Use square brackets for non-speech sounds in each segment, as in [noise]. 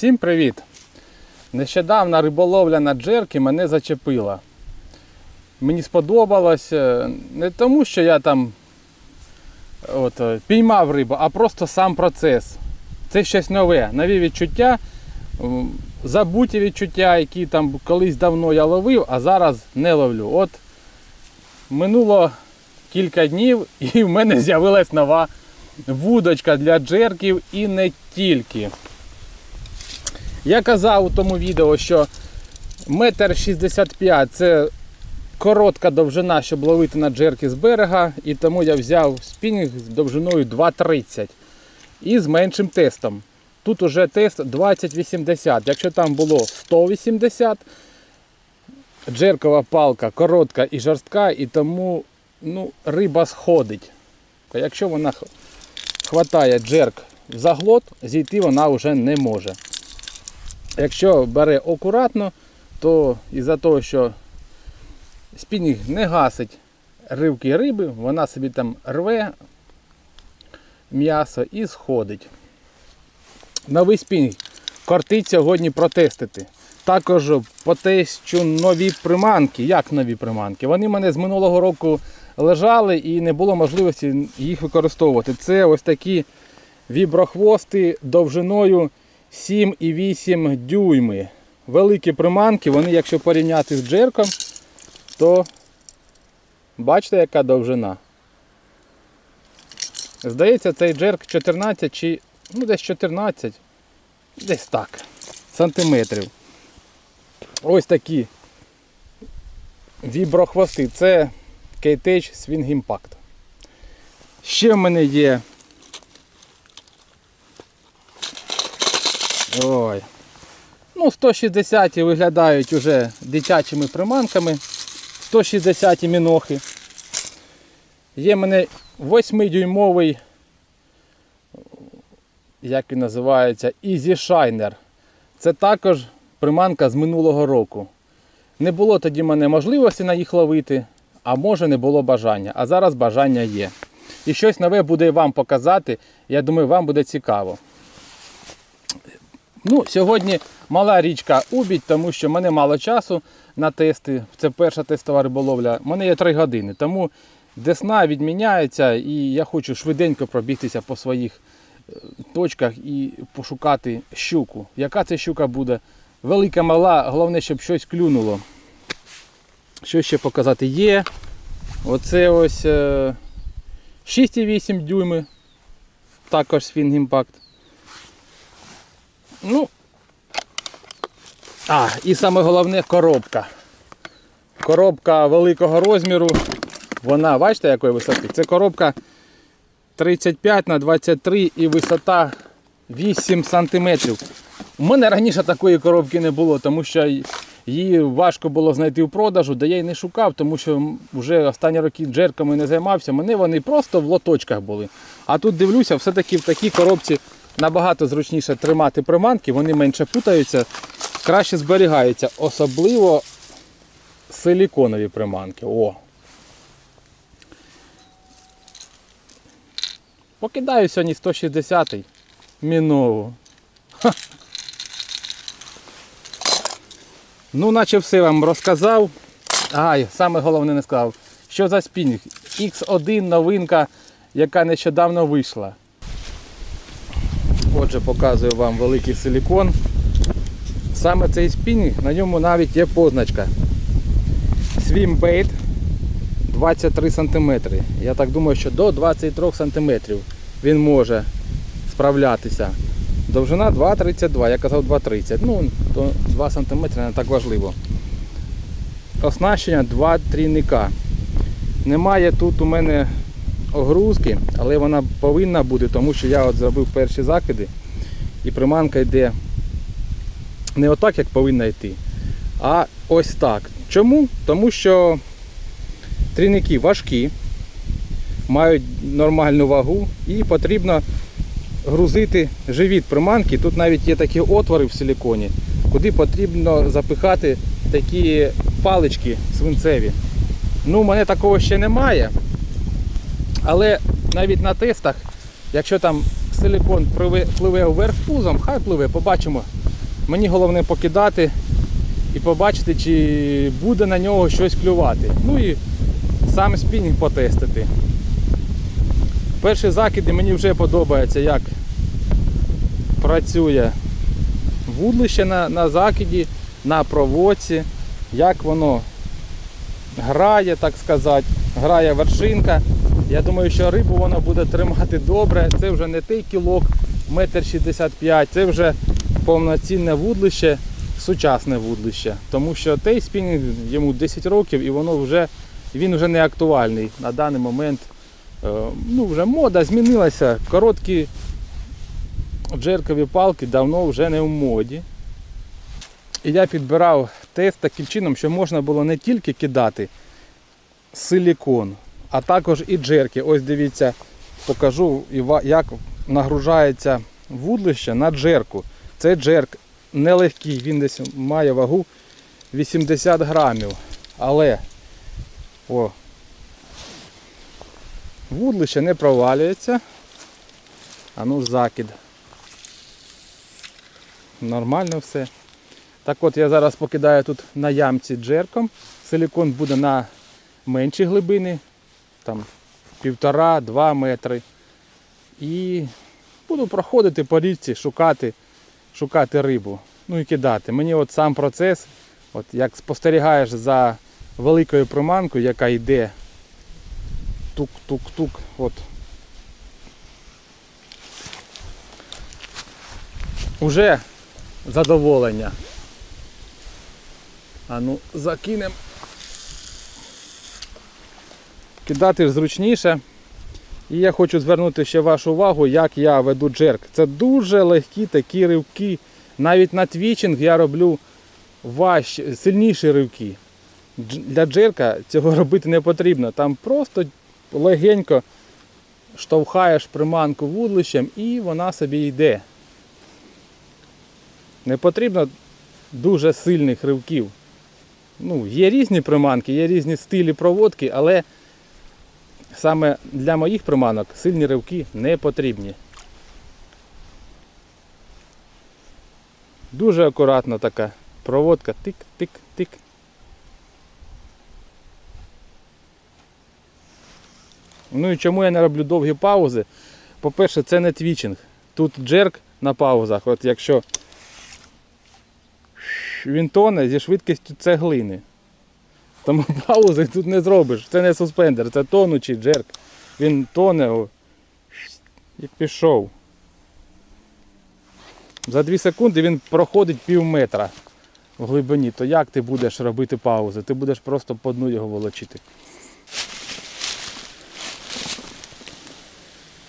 Всім привіт! Нещодавна риболовля на джерки мене зачепила. Мені сподобалось е, не тому, що я там от, е, піймав рибу, а просто сам процес. Це щось нове, нові відчуття, забуті відчуття, які там колись давно я ловив, а зараз не ловлю. От минуло кілька днів і в мене з'явилась нова вудочка для джерків і не тільки. Я казав у тому відео, що метр 65 це коротка довжина, щоб ловити на джерки з берега, і тому я взяв спінінг з довжиною 2,30 і з меншим тестом. Тут уже тест 2080. Якщо там було 180, джеркова палка коротка і жорстка, і тому ну, риба сходить. Якщо вона хватає джерк в заглот, зійти вона вже не може. Якщо бере акуратно, то із-за того, що спінінг не гасить ривки риби, вона собі там рве м'ясо і сходить. Новий спінінг кортить сьогодні протестити. Також потестю нові приманки. Як нові приманки? Вони в мене з минулого року лежали і не було можливості їх використовувати. Це ось такі віброхвости довжиною 7,8 дюйми. Великі приманки, вони, якщо порівняти з джерком, то бачите, яка довжина. Здається, цей джерк 14 чи ну десь 14, десь так, сантиметрів. Ось такі віброхвости. Це KTH Swing Impact. Ще в мене є Ой. Ну, 160 виглядають уже дитячими приманками. 160 мінохи. Є в мене 8-дюймовий, як він називається, Easy Shiner. Це також приманка з минулого року. Не було тоді в мене можливості на їх ловити, а може не було бажання. А зараз бажання є. І щось нове буде вам показати. Я думаю, вам буде цікаво. Ну, Сьогодні мала річка Убідь, тому що в мене мало часу на тести. Це перша тестова риболовля. У мене є 3 години. Тому десна відміняється і я хочу швиденько пробігтися по своїх е, точках і пошукати щуку. Яка це щука буде? Велика, мала, головне, щоб щось клюнуло. Що ще показати? Є. Оце ось е, 6,8 дюйми. Також Impact. Ну. А, і саме головне коробка. Коробка великого розміру. Вона, бачите, якої висоти? Це коробка 35 на 23 і висота 8 см. У мене раніше такої коробки не було, тому що її важко було знайти в продажу, де я її не шукав, тому що вже останні роки джерками не займався. Мене вони просто в лоточках були. А тут дивлюся, все-таки в такій коробці набагато зручніше тримати приманки, вони менше путаються, краще зберігаються, особливо силіконові приманки. О! Покидаю сьогодні 160-й мінову. Ну, наче все вам розказав. Ай, саме головне не сказав. Що за спінінг? X1 новинка, яка нещодавно вийшла. Отже, показую вам великий силікон. Саме цей спінінг, на ньому навіть є позначка. Swimbait 23 см. Я так думаю, що до 23 см він може справлятися. Довжина 2,32, я казав 2,30. Ну, то 2 см не так важливо. Оснащення 2 трійника. Немає тут у мене огрузки, але вона повинна бути, тому що я от зробив перші закиди і приманка йде не отак, як повинна йти, а ось так. Чому? Тому що трійники важкі, мають нормальну вагу і потрібно грузити живіт приманки. Тут навіть є такі отвори в силіконі, куди потрібно запихати такі палички свинцеві. Ну, у мене такого ще немає. Але навіть на тестах, якщо там силикон пливе, вверх пузом, хай пливе, побачимо, Мені головне покидати і побачити, чи буде на нього щось клювати. Ну і сам спінінг потестити. Перші закиди мені вже подобається, як працює вудлище на, на закиді, на проводці, як воно грає, так сказати, грає вершинка. Я думаю, що рибу воно буде тримати добре. Це вже не той кілок, метр 65, це вже повноцінне вудлище, сучасне вудлище. Тому що той спінінг йому 10 років і воно вже він вже не актуальний на даний момент. Е, Ну, вже мода змінилася. Короткі джеркові палки давно вже не в моді. І я підбирав тест таким чином, що можна було не тільки кидати силікон, а також і джерки. Ось дивіться, покажу, як нагружається вудлище на джерку. Цей джерк нелегкий, він десь має вагу 80 грамів. Але о, вудлище не провалюється. А ну закид. Нормально все. Так от я зараз покидаю тут на ямці джерком. Силікон буде на менші глибини, там півтора-два метри. І буду проходити по річці, шукати, шукати рибу. Ну і кидати. Мені от сам процес, от як спостерігаєш за великою приманкою, яка йде тук-тук-тук. От. Уже задоволення. А ну, закинемо. Кидати зручніше. І я хочу звернути ще вашу увагу, як я веду джерк. Це дуже легкі такі ривки. Навіть на твічинг я роблю важчі, сильніші ривки. Для джерка цього [laughs] робити не потрібно. Там просто легенько штовхаєш приманку вудлищем і вона собі йде. Не потрібно дуже сильних ривків. Ну, є різні приманки, є різні стилі проводки, але саме для моїх приманок сильні ривки не потрібні. Дуже акуратна така проводка. Тик-тик-тик. Ну і чому я не роблю довгі паузи? По-перше, це не твічинг. Тут джерк на паузах. От якщо він тоне зі швидкістю цеглини. Тому паузи тут не зробиш. Це не суспендер, це тонучий джерк. Він тоне о, і пішов. За 2 секунди він проходить пів метра в глибині. То як ти будеш робити паузи? Ти будеш просто по дну його волочити.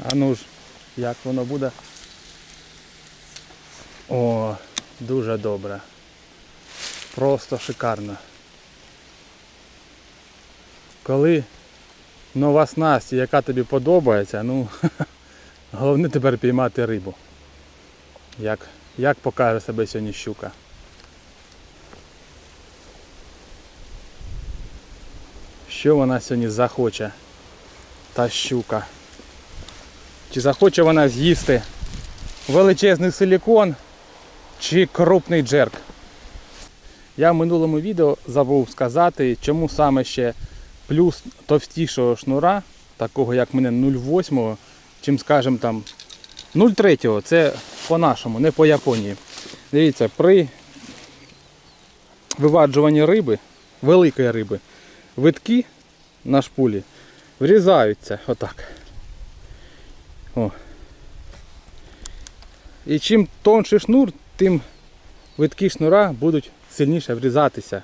А ну ж, як воно буде? О, дуже добре. Просто шикарно. Коли нова снасть, яка тобі подобається, ну [laughs] головне тепер піймати рибу. Як, як покаже себе сьогодні щука. Що вона сьогодні захоче, та щука. Чи захоче вона з'їсти величезний силікон чи крупний джерк. Я в минулому відео забув сказати, чому саме ще плюс товстішого шнура, такого як мене 0,8, чим скажімо там 0,3, це по-нашому, не по Японії. Дивіться, при виваджуванні риби, великої риби, витки на шпулі врізаються отак. О. І чим тонший шнур, тим витки шнура будуть сильніше врізатися.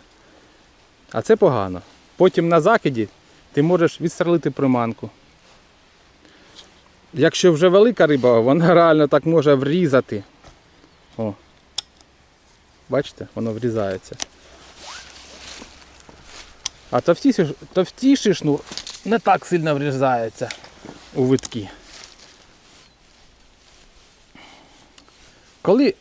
А це погано. Потім на закиді ти можеш відстрелити приманку. Якщо вже велика риба, вона реально так може врізати. О. Бачите, воно врізається. А товстіший, товстіший шнур не так сильно врізається у витки. Коли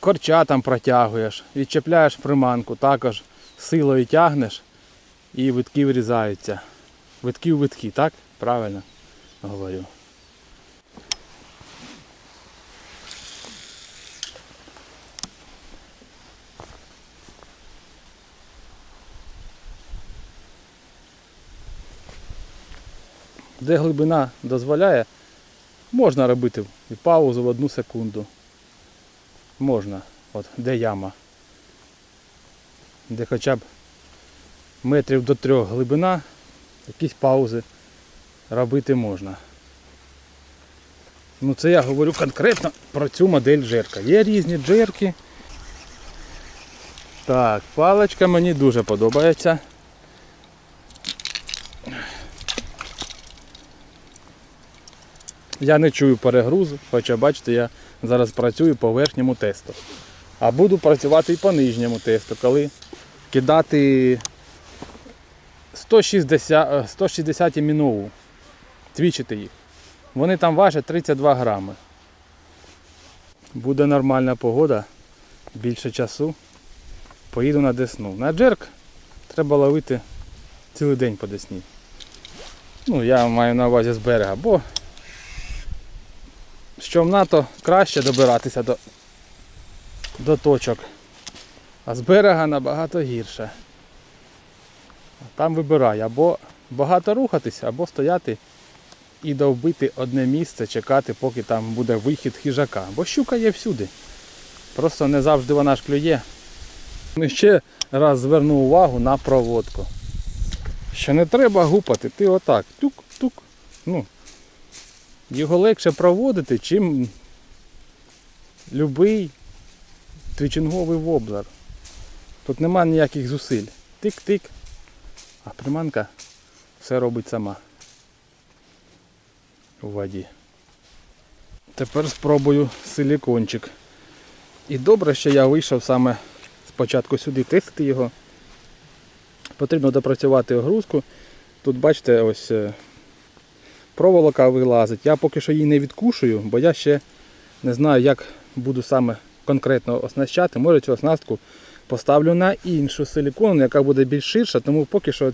корча там протягуєш, відчепляєш приманку, також силою тягнеш і витки врізаються. Витки в витки, так? Правильно говорю. Де глибина дозволяє, можна робити і паузу в одну секунду. Можна. От, де яма. Де хоча б метрів до трьох глибина, якісь паузи робити можна. Ну це я говорю конкретно про цю модель джерка. Є різні джерки. Так, паличка мені дуже подобається. Я не чую перегрузу, хоча бачите, я зараз працюю по верхньому тесту. А буду працювати і по нижньому тесту, коли кидати 160, е, 160 мінову, твічити їх. Вони там важать 32 грами. Буде нормальна погода, більше часу. Поїду на Десну. На джерк треба ловити цілий день по Десні. Ну, я маю на увазі з берега, бо з човна то краще добиратися до, до точок. А з берега набагато гірше. Там вибирай або багато рухатися, або стояти і довбити одне місце, чекати, поки там буде вихід хижака. Бо щука є всюди. Просто не завжди вона ж клює. Ну, ще раз зверну увагу на проводку. Що не треба гупати, ти отак, тук-тук. Ну, його легше проводити, чим любий твічинговий воблер. Тут нема ніяких зусиль. Тик-тик. А приманка все робить сама у воді. Тепер спробую силікончик. І добре, що я вийшов саме спочатку сюди тестити його. Потрібно допрацювати огрузку. Тут бачите, ось е, проволока вилазить. Я поки що її не відкушую, бо я ще не знаю, як буду саме конкретно оснащати. Може цю оснастку поставлю на іншу силікону, яка буде більш ширша, тому поки що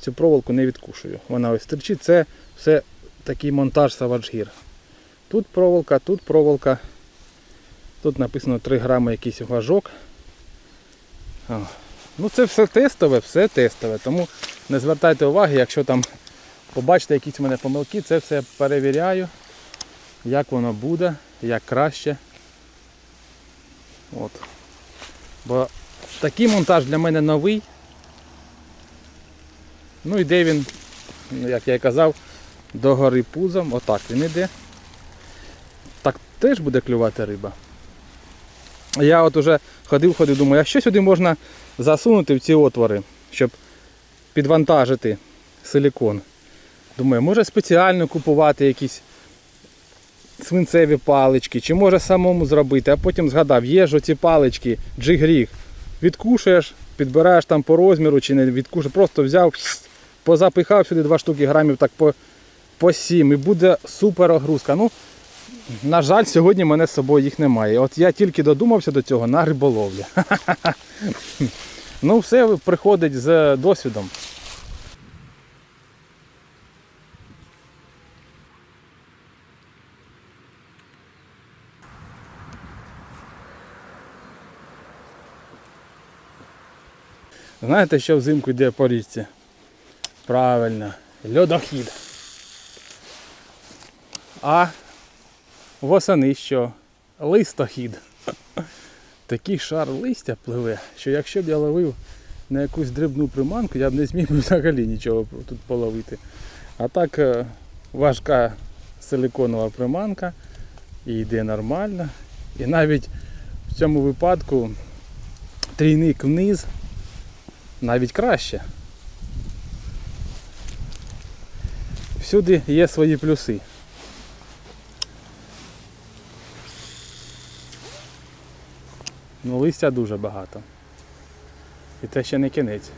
цю проволоку не відкушую. Вона ось терчить. Це все такий монтаж Gear. Тут проволока, тут проволока. Тут написано 3 грами якийсь важок. Ну це все тестове, все тестове. Тому не звертайте уваги, якщо там побачите якісь в мене помилки, це все перевіряю, як воно буде, як краще. От. Бо такий монтаж для мене новий. Ну і де він, як я і казав, до гори пузом, отак він іде. Так теж буде клювати риба. Я от уже ходив, ходив, думаю, а що сюди можна засунути в ці отвори, щоб підвантажити силікон. Думаю, може спеціально купувати якісь свинцеві палички, чи може самому зробити, а потім згадав, є ж оці палички, джигріг. Відкушуєш, підбираєш там по розміру чи не відкушуєш, просто взяв, позапихав сюди два штуки грамів так по, по 7 і буде супер огрузка. Ну, на жаль, сьогодні мене з собою їх немає. От я тільки додумався до цього на риболовлі. [laughs] Ну, все приходить з досвідом. Знаєте, що взимку йде по річці? Правильно, льодохід. А восени що? Листохід. Такий шар листя пливе, що якщо б я ловив на якусь дрібну приманку, я б не зміг взагалі нічого тут половити. А так е, важка силиконова приманка і йде нормально. І навіть в цьому випадку трійник вниз навіть краще. Всюди є свої плюси. Ну, листя дуже багато. І це ще не кінець.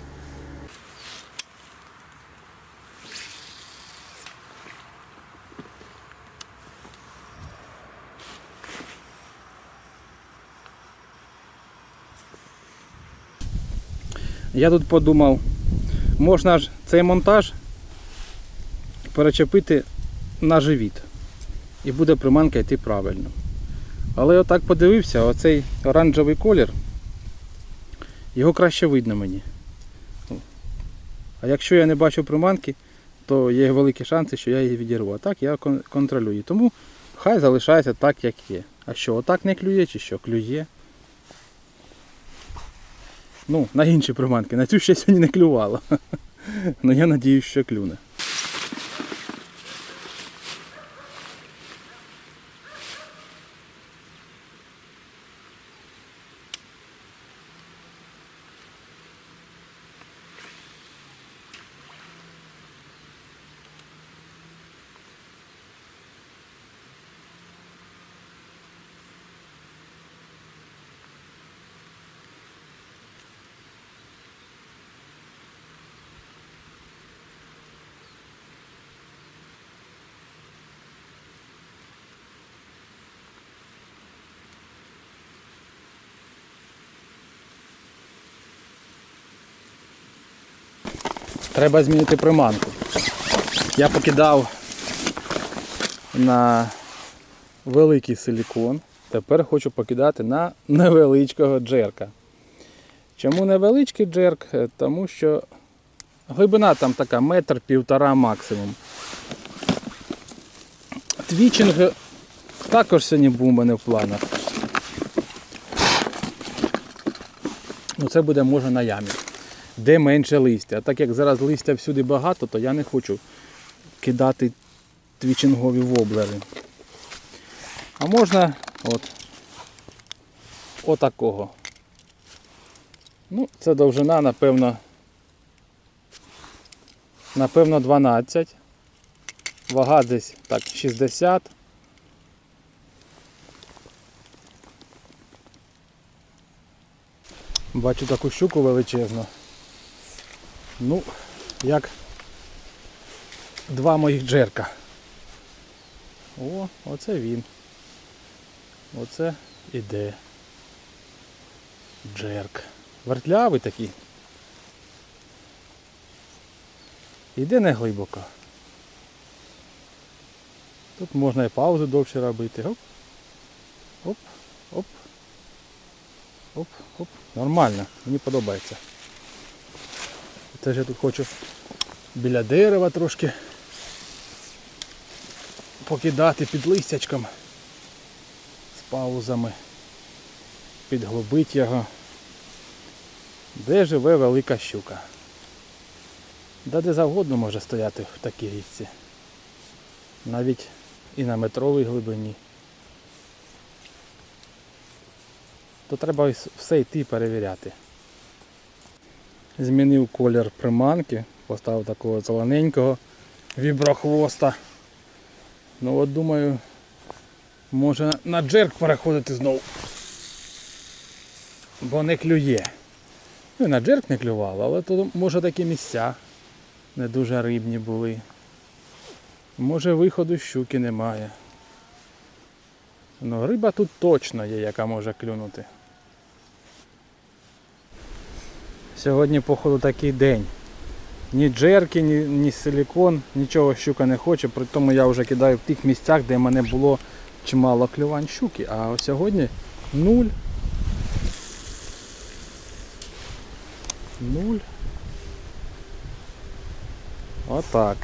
Я тут подумав, можна ж цей монтаж перечепити на живіт. І буде приманка йти правильно. Але я так подивився, оцей оранжевий колір, його краще видно мені. А якщо я не бачу приманки, то є великі шанси, що я її відірву. А так я контролюю. Тому хай залишається так, як є. А що, отак не клює чи що? Клює. Ну, на інші приманки. На цю ще сьогодні не клювало. [laughs] Ну я сподіваюся, що клюне. Треба змінити приманку. Я покидав на великий силікон. Тепер хочу покидати на невеличкого джерка. Чому невеличкий джерк? Е, Тому що глибина там така метр півтора максимум. Твічинг також сьогодні був у мене в планах. Ну це буде може на ямі де менше листя. А так як зараз листя всюди багато, то я не хочу кидати твічингові воблери. А можна от отакого. Ну, це довжина, напевно, напевно 12. Вага десь так 60. Бачу таку щуку величезну. Ну, як два моїх джерка. О, оце він. Оце іде. Джерк. Вертлявий такий. Іде не глибоко. Тут можна і паузу довше робити. Оп. Оп, оп. Оп, оп. Нормально, мені подобається. Теж я тут хочу біля дерева трошки покидати під листячком з паузами, підглобити його. Де живе велика щука? Да де завгодно може стояти в такій річці. Навіть і на метровій глибині. То треба все йти перевіряти. Змінив колір приманки, поставив такого зелененького віброхвоста. Ну от думаю, може на джерк переходити знову. Бо не клює. Ну і на джерк не клювало, але тут може такі місця не дуже рибні були. Може виходу щуки немає. Ну риба тут точно є, яка може клюнути. Сьогодні, походу, такий день. Ні джерки, ні, ні силікон, нічого щука не хоче, при тому я вже кидаю в тих місцях, де в мене було чимало клювань щуки. А сьогодні нуль. Нуль. Отак.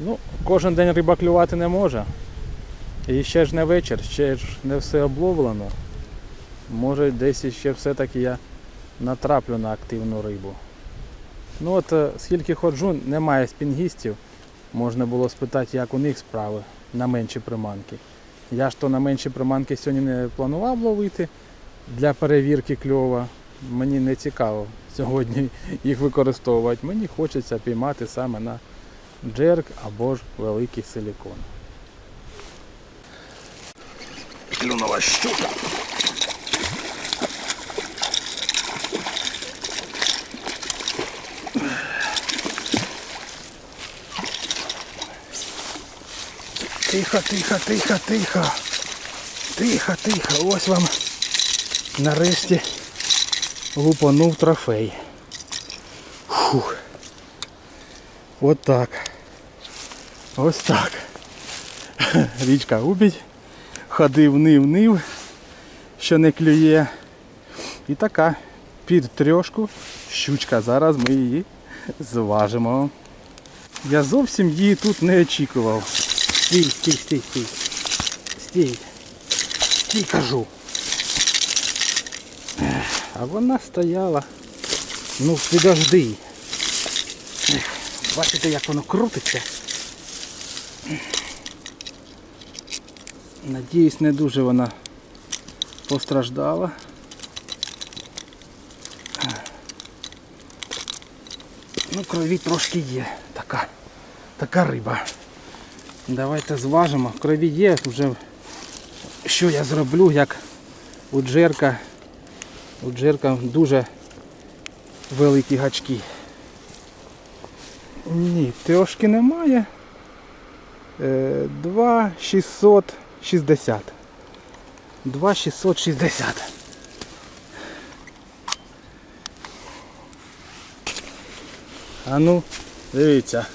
Ну, кожен день риба клювати не може. І ще ж не вечір, ще ж не все обловлено. Може десь іще все-таки я натраплю на активну рибу. Ну от е, скільки ходжу, немає спінгістів. Можна було спитати, як у них справи на менші приманки. Я ж то на менші приманки сьогодні не планував ловити для перевірки кльова. Мені не цікаво сьогодні [laughs] їх використовувати. Мені хочеться піймати саме на джерк або ж великий силікон. Клюнова щука. Тихо, тихо, тихо, тихо. Тихо, тихо. Ось вам нарешті лупанув трофей. Фух. От так. Ось так. [laughs] Річка губить. Ходив нив нив, що не клює. І така під трьошку щучка. Зараз ми її зважимо. Я зовсім її тут не очікував. Стій, стій, стій, стій. Стій. Стій, кажу. А вона стояла. Ну, підожди. Ех, Бачите, як воно крутиться? Надіюсь, не дуже вона постраждала. Ну, крові трошки є. Така, така риба. Давайте зважимо. В Крові є вже. Що я зроблю, як у джерка. У джерка дуже великі гачки. Ні, трошки немає. Е, 2,660. 2,660. А ну, дивіться.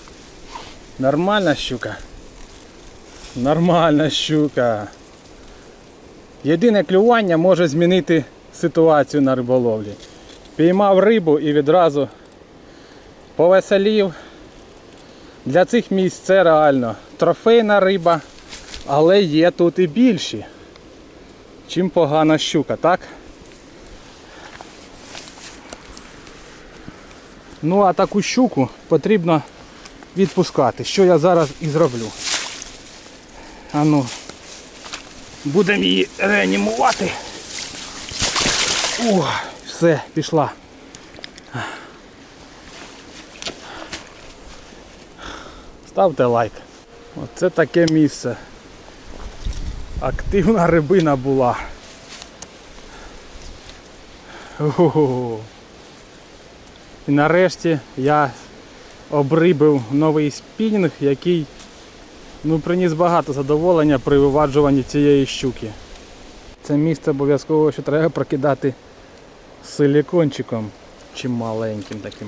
Нормальна щука. Нормальна щука. Єдине клювання може змінити ситуацію на риболовлі. Піймав рибу і відразу повеселів. Для цих місць це реально трофейна риба, але є тут і більші, чим погана щука, так? Ну а таку щуку потрібно відпускати, що я зараз і зроблю. А ну, будемо її реанімувати. О, все, пішла. Ставте лайк. Оце таке місце. Активна рибина була. Ого. І нарешті я обрибив новий спінінг, який ну, приніс багато задоволення при виваджуванні цієї щуки. Це місце обов'язково ще треба прокидати силікончиком чи маленьким таким.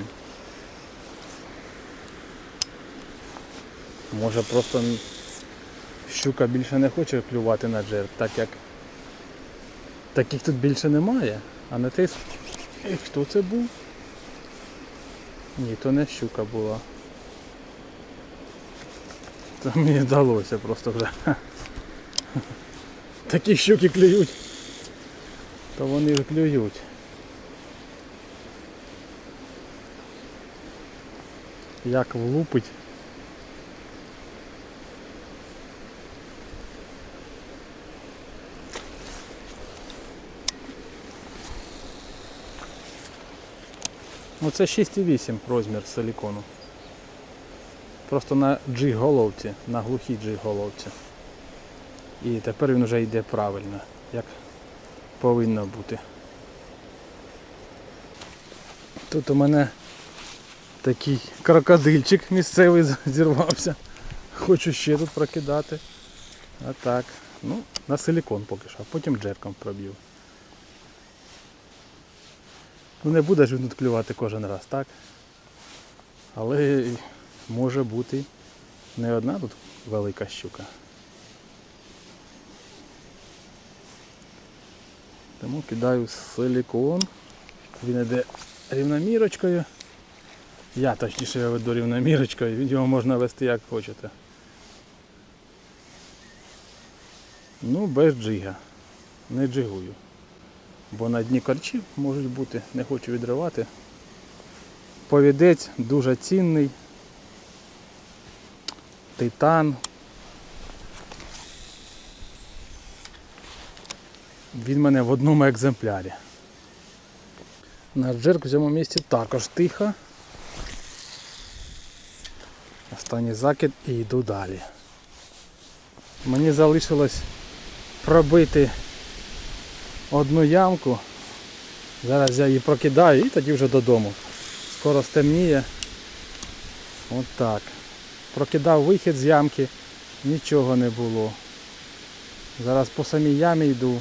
Може просто щука більше не хоче клювати на джерк, так як таких тут більше немає, а на тис. І хто це був? Ні, то не щука була. Це мені вдалося просто вже. Такі щуки клюють. То вони ж клюють. Як влупить. Ну це 6,8 розмір силікону. Просто на G-головці, на глухій G-головці. І тепер він вже йде правильно, як повинно бути. Тут у мене такий крокодильчик місцевий зірвався. Хочу ще тут прокидати. А так. Ну, на силікон поки що, а потім джерком проб'ю. Ну не буде ж він тут клювати кожен раз, так? Але може бути не одна тут велика щука. Тому кидаю силікон. Він йде рівномірочкою. Я точніше його веду рівномірочкою, його можна вести як хочете. Ну, без джига. Не джигую. Бо на дні корчів можуть бути, не хочу відривати. Повідець дуже цінний. Титан. Він мене в одному екземплярі. Наш джерк в цьому місці також тихо. Останній закид і йду далі. Мені залишилось пробити одну ямку. Зараз я її прокидаю і тоді вже додому. Скоро стемніє. От так. Прокидав вихід з ямки, нічого не було. Зараз по самій ямі йду.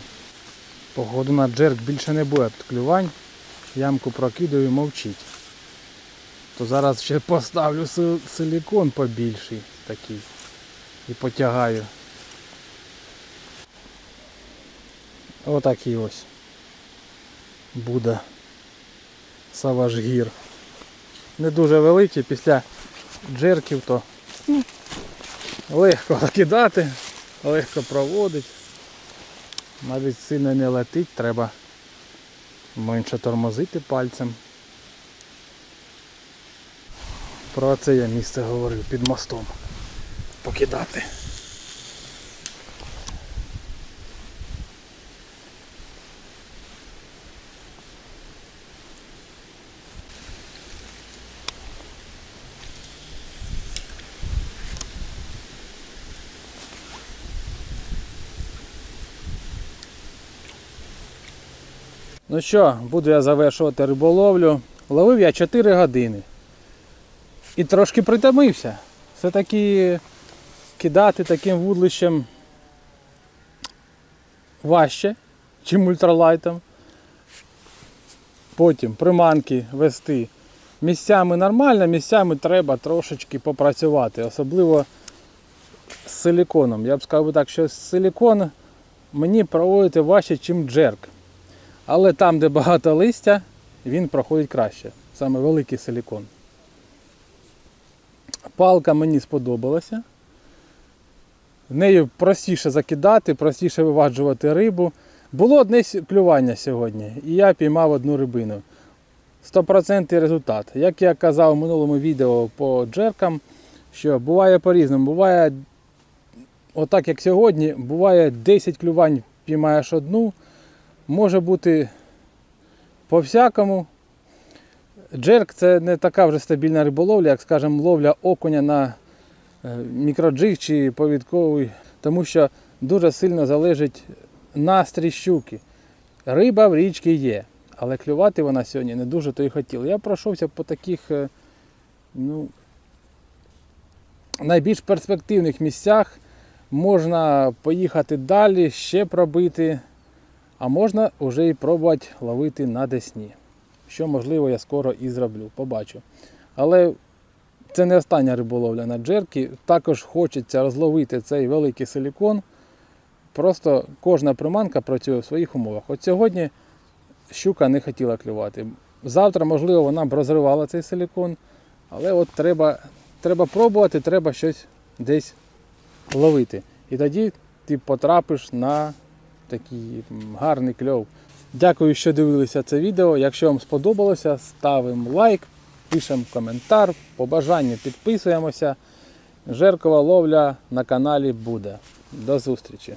Походу на джерк більше не буде тут клювань. Ямку прокидаю, мовчить. То зараз ще поставлю силікон побільший такий і потягаю. Отакий ось буде саважгір. Не дуже великий, після джерків, то легко кидати, легко проводить. Навіть сильно не летить, треба менше тормозити пальцем. Про це я місце говорив під мостом. Покидати. Ну що, буду я завершувати риболовлю. Ловив я 4 години. І трошки притомився. Все-таки кидати таким вудлищем важче, чим ультралайтом. Потім приманки вести. Місцями нормально, місцями треба трошечки попрацювати. Особливо з силіконом. Я б сказав так, що силікон мені проводити важче, ніж джерк. Але там, де багато листя, він проходить краще. Саме великий силікон. Палка мені сподобалася. Нею простіше закидати, простіше виваджувати рибу. Було одне клювання сьогодні, і я піймав одну рибину. 100% результат. Як я казав у минулому відео по джеркам, що буває по-різному. Буває, отак як сьогодні, буває 10 клювань піймаєш одну, може бути по-всякому. Джерк це не така вже стабільна риболовля, як, скажімо, ловля окуня на е, мікроджиг чи повідковий, тому що дуже сильно залежить настрій щуки. Риба в річці є, але клювати вона сьогодні не дуже то й хотіла. Я пройшовся по таких е, ну, найбільш перспективних місцях. Можна поїхати далі, ще пробити, а можна вже і пробувати ловити на десні. Що можливо я скоро і зроблю, побачу. Але це не остання риболовля на джерки. Також хочеться розловити цей великий силікон. Просто кожна приманка працює в своїх умовах. От сьогодні щука не хотіла клювати. Завтра, можливо, вона б розривала цей силікон, але от треба, треба пробувати, треба щось десь ловити. І тоді ти потрапиш на такий гарний кльов. Дякую, що дивилися це відео. Якщо вам сподобалося, ставимо лайк, пишемо коментар, по бажанню підписуємося. Жеркова ловля на каналі буде. До зустрічі!